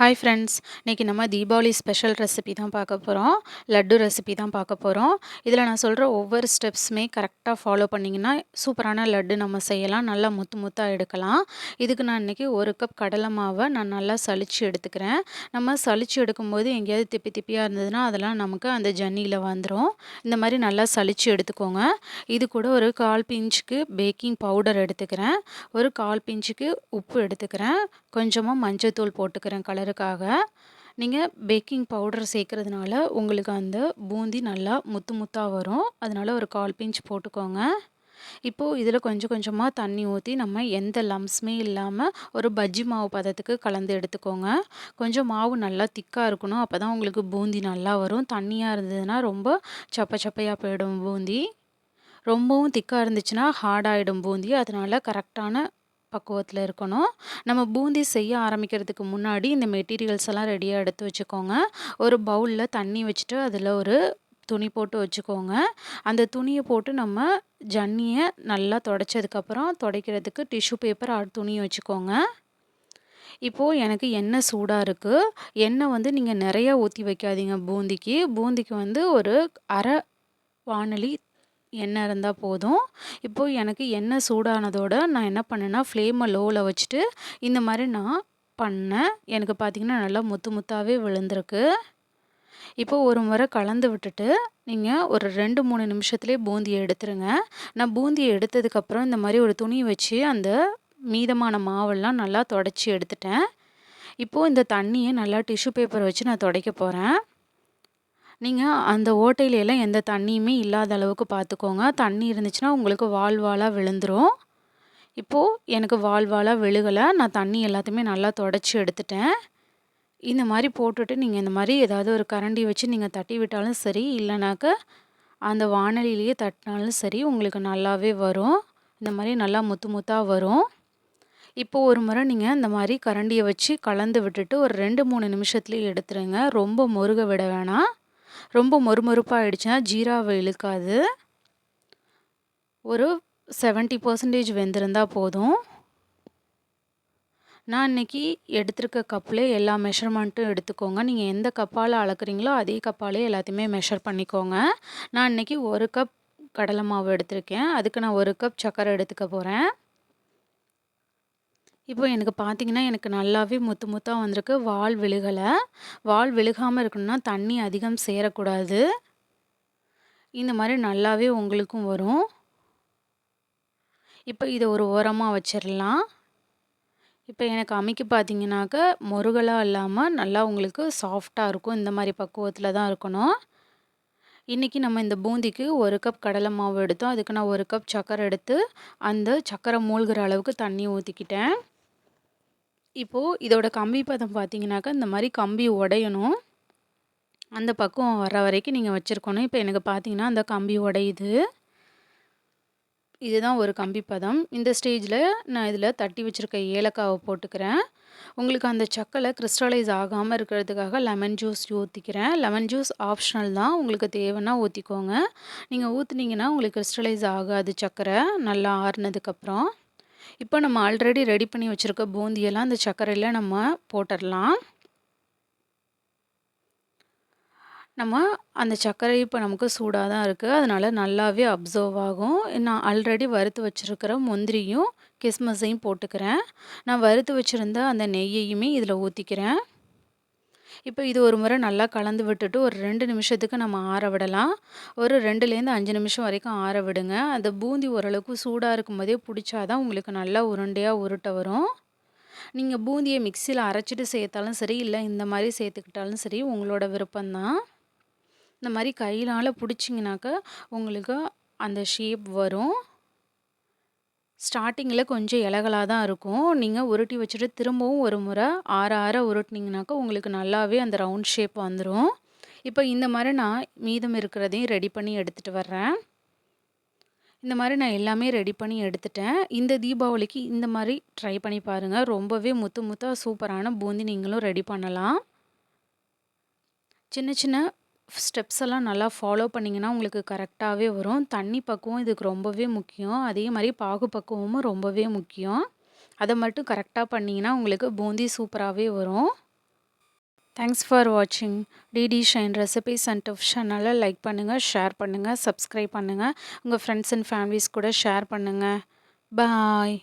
Hi friends இன்றைக்கி நம்ம Deepavali special recipe தான் பார்க்க போகிறோம் லட்டு ரெசிபி தான் பார்க்க போகிறோம் இதில் நான் சொல்கிற ஒவ்வொரு ஸ்டெப்ஸுமே கரெக்டாக ஃபாலோ பண்ணிங்கன்னா சூப்பரான லட்டு நம்ம செய்யலாம். நல்லா முத்து முத்தாக எடுக்கலாம். இதுக்கு நான் இன்றைக்கி ஒரு கப் கடலை மாவை நான் நல்லா சளிச்சு எடுத்துக்கிறேன். நம்ம சளிச்சு எடுக்கும்போது எங்கேயாவது திப்பி திப்பியாக இருந்ததுன்னா அதெல்லாம் நமக்கு அந்த ஜன்னியில் வந்துடும் இந்த மாதிரி நல்லா சளிச்சு எடுத்துக்கோங்க. இது கூட ஒரு கால் பிஞ்சுக்கு பேக்கிங் பவுடர் எடுத்துக்கிறேன். ஒரு கால் பிஞ்சுக்கு உப்பு எடுத்துக்கிறேன். கொஞ்சமாக மஞ்சள் போட்டுக்கிறேன் கலர் கலருக்காக நீங்கள் பேக்கிங் பவுடர் சேர்க்குறதுனால உங்களுக்கு அந்த பூந்தி நல்லா முத்து முத்தாக வரும். அதனால் ஒரு கால் பிஞ்ச் போட்டுக்கோங்க. இப்போது இதில் கொஞ்சம் கொஞ்சமாக தண்ணி ஊற்றி நம்ம எந்த லம்ஸுமே இல்லாமல் ஒரு பஜ்ஜி மாவு பதத்துக்கு கலந்து எடுத்துக்கோங்க. கொஞ்சம் மாவு நல்லா திக்காக இருக்கணும். அப்போ தான் உங்களுக்கு பூந்தி நல்லா வரும். தண்ணியாக இருந்ததுன்னா ரொம்ப சப்ப சப்பையாக போயிடும் பூந்தி. ரொம்பவும் திக்காக இருந்துச்சுன்னா ஹார்டாகிடும் பூந்தி. அதனால் கரெக்டான பக்குவத்தில் இருக்கணும். நம்ம பூந்தி செய்ய ஆரம்பிக்கிறதுக்கு முன்னாடி இந்த மெட்டீரியல்ஸ் எல்லாம் ரெடியாக எடுத்து வச்சுக்கோங்க. ஒரு பவுலில் தண்ணி வச்சுட்டு அதில் ஒரு துணி போட்டு வச்சுக்கோங்க. அந்த துணியை போட்டு நம்ம ஜன்னியை நல்லா தொடச்சதுக்கப்புறம் துடைக்கிறதுக்கு டிஷ்யூ பேப்பர் ஆட் துணி வச்சுக்கோங்க. இப்போது எனக்கு எண்ணெய் சூடாக இருக்குது எண்ணெய் வந்து நீங்கள் நிறையா ஊற்றி வைக்காதீங்க பூந்திக்கு. பூந்திக்கு வந்து ஒரு அரை வானொலி எண்ணெய் இருந்தால் போதும். இப்போது எனக்கு எண்ணெய் சூடானதோடு நான் என்ன பண்ணேன்னா ஃப்ளேமை லோவில் வச்சுட்டு இந்த மாதிரி நான் பண்ணேன். எனக்கு பார்த்திங்கன்னா நல்லா முத்து முத்தாகவே விழுந்திருக்கு. இப்போது ஒரு முறை கலந்து விட்டுட்டு நீங்கள் ஒரு ரெண்டு மூணு நிமிஷத்துலேயே பூந்தியை எடுத்துருங்க. நான் பூந்தியை எடுத்ததுக்கப்புறம் இந்த மாதிரி ஒரு துணி வச்சு அந்த மீதமான மாவெல்லாம் நல்லா தொடச்சி எடுத்துட்டேன். இப்போது இந்த தண்ணியை நல்லா டிஷ்யூ பேப்பர் வச்சு நான் துடைக்க போகிறேன் நீங்கள் அந்த ஓட்டையிலலாம் எந்த தண்ணியுமே இல்லாத அளவுக்கு பார்த்துக்கோங்க தண்ணி இருந்துச்சுன்னா உங்களுக்கு வால் வாலாக விழுந்துடும் இப்போது எனக்கு வால் வாலாக விழுகலை. நான் தண்ணி எல்லாத்தையுமே நல்லா தொடச்சி எடுத்துட்டேன். இந்த மாதிரி போட்டுட்டு நீங்கள் இந்த மாதிரி ஏதாவது ஒரு கரண்டி வச்சு நீங்கள் தட்டி விட்டாலும் சரி இல்லைனாக்க அந்த வானலிலேயே தட்டினாலும் சரி உங்களுக்கு நல்லாவே வரும். இந்த மாதிரி நல்லா முத்து முத்தாக வரும். இப்போது ஒரு முறை நீங்கள் இந்த மாதிரி கரண்டியை வச்சு கலந்து விட்டுட்டு ஒரு ரெண்டு மூணு நிமிஷத்துலேயே எடுத்துருங்க. ரொம்ப முருக விட வேணாம். ரொம்ப மொறுமொறுப்பாக ஆகிடுச்சுன்னா ஜீராவை இழுக்காது. ஒரு செவன்ட்டி பர்சன்டேஜ் வெந்திருந்தால் போதும். நான் இன்றைக்கி எடுத்திருக்க கப்பில் எல்லா மெஷர்மெண்ட்டும் எடுத்துக்கோங்க. நீங்கள் எந்த கப்பால் அளக்குறீங்களோ அதே கப்பாலே எல்லாத்தையுமே மெஷர் பண்ணிக்கோங்க. நான் இன்றைக்கி ஒரு கப் கடலை மாவு எடுத்திருக்கேன். அதுக்கு நான் ஒரு கப் சர்க்கரை எடுத்துக்க போகிறேன் இப்போ எனக்கு பார்த்தீங்கன்னா எனக்கு நல்லாவே முத்து முத்தாக வந்திருக்கு. வால் விழுகலை. வால் விழுகாமல் இருக்கணும்னா தண்ணி அதிகம் சேரக்கூடாது. இந்த மாதிரி நல்லாவே உங்களுக்கும் வரும். இப்போ இதை ஒரு ஓரமாக வச்சிடலாம் இப்போ எனக்கு அமைக்க பார்த்தீங்கன்னாக்க முருகலாக இல்லாமல் நல்லா உங்களுக்கு சாஃப்டாக இருக்கும். இந்த மாதிரி பக்குவத்தில் தான் இருக்கணும். இன்றைக்கி நம்ம இந்த பூந்திக்கு ஒரு கப் கடலை மாவு எடுத்தோம். அதுக்கு நான் ஒரு கப் சக்கரை எடுத்து அந்த சக்கரை மூழ்கிற அளவுக்கு தண்ணி ஊற்றிக்கிட்டேன் இப்போது இதோட கம்பி பதம் பார்த்தீங்கன்னாக்கா இந்த மாதிரி கம்பி உடையணும். அந்த பக்கம் வர வரைக்கும் நீங்கள் வச்சுருக்கணும். இப்போ எனக்கு பார்த்தீங்கன்னா அந்த கம்பி உடையுது. இதுதான் ஒரு கம்பி பதம். இந்த ஸ்டேஜில் நான் இதில் தட்டி வச்சுருக்க ஏலக்காவை போட்டுக்கிறேன். உங்களுக்கு அந்த சக்கலை கிறிஸ்டலைஸ் ஆகாமல் இருக்கிறதுக்காக லெமன் ஜூஸ் ஊற்றிக்கிறேன் லெமன் ஜூஸ் ஆப்ஷனல் தான். உங்களுக்கு தேவைன்னா ஊற்றிக்கோங்க நீங்கள் ஊற்றுனீங்கன்னா உங்களுக்கு கிறிஸ்டலைஸ் ஆகாது சக்கரை. நல்லா ஆறுனதுக்கப்புறம். இப்போ நம்ம ஆல்ரெடி ரெடி பண்ணி வச்சுருக்க பூந்தியெல்லாம் அந்த சர்க்கரையில் நம்ம போட்டுடலாம் நம்ம அந்த சர்க்கரை இப்போ நமக்கு சூடாக தான் இருக்குது அதனால் நல்லாவே அப்சர்வ் ஆகும். நான் ஆல்ரெடி வறுத்து வச்சுருக்கிற முந்திரியும் கிஸ்மஸையும் போட்டுக்கிறேன். நான் வறுத்து வச்சுருந்த அந்த நெய்யையுமே இதில் ஊற்றிக்கிறேன் இப்போ இது ஒரு முறை நல்லா கலந்து விட்டுட்டு ஒரு ரெண்டு நிமிஷத்துக்கு நம்ம ஆற விடலாம். ஒரு ரெண்டுலேருந்து அஞ்சு நிமிஷம் வரைக்கும் ஆற விடுங்க. அந்த பூந்தி ஓரளவுக்கு சூடாக இருக்கும் போதே பிடிச்சாதான் உங்களுக்கு நல்லா உருண்டையாக உருட்ட வரும். நீங்கள் பூந்தியை மிக்சியில் அரைச்சிட்டு சேர்த்தாலும் சரி இல்லை இந்த மாதிரி சேர்த்துக்கிட்டாலும் சரி உங்களோட விருப்பம்தான். இந்த மாதிரி கையினால் பிடிச்சிங்கனாக்கா உங்களுக்கு அந்த ஷேப் வரும். ஸ்டார்டிங்கில் கொஞ்சம் இலகலாக தான் இருக்கும். நீங்கள் உருட்டி வச்சுட்டு திரும்பவும் ஒரு முறை ஆற ஆற உருட்டினீங்கனாக்கா உங்களுக்கு நல்லாவே அந்த ரவுண்ட் ஷேப் வந்துடும் இப்போ இந்த மாதிரி நான் மீதம் இருக்கிறதையும் ரெடி பண்ணி எடுத்துகிட்டு வர்றேன். இந்த மாதிரி நான் எல்லாமே ரெடி பண்ணி எடுத்துட்டேன். இந்த தீபாவளிக்கு இந்த மாதிரி ட்ரை பண்ணி பாருங்கள் ரொம்பவே முத்து முத்தாக சூப்பரான பூந்தி நீங்களும் ரெடி பண்ணலாம். சின்ன சின்ன ஸ்டெப்ஸ் எல்லாம் நல்லா ஃபாலோ பண்ணிங்கன்னா உங்களுக்கு கரெக்டாகவே வரும். தண்ணி பக்குவம் இதுக்கு ரொம்பவே முக்கியம். அதே மாதிரி பாகு பக்குவமும் ரொம்பவே முக்கியம். அதை மட்டும் கரெக்டாக பண்ணிங்கன்னா உங்களுக்கு பூந்தி சூப்பராகவே வரும். தேங்க்ஸ் ஃபார் வாட்சிங் DD Shine recipes and tips சேனலை லைக் பண்ணுங்கள் ஷேர் பண்ணுங்கள் சப்ஸ்கிரைப் பண்ணுங்கள் உங்கள் ஃப்ரெண்ட்ஸ் அண்ட் ஃபேமிலிஸ் கூட ஷேர் பண்ணுங்கள் பாய்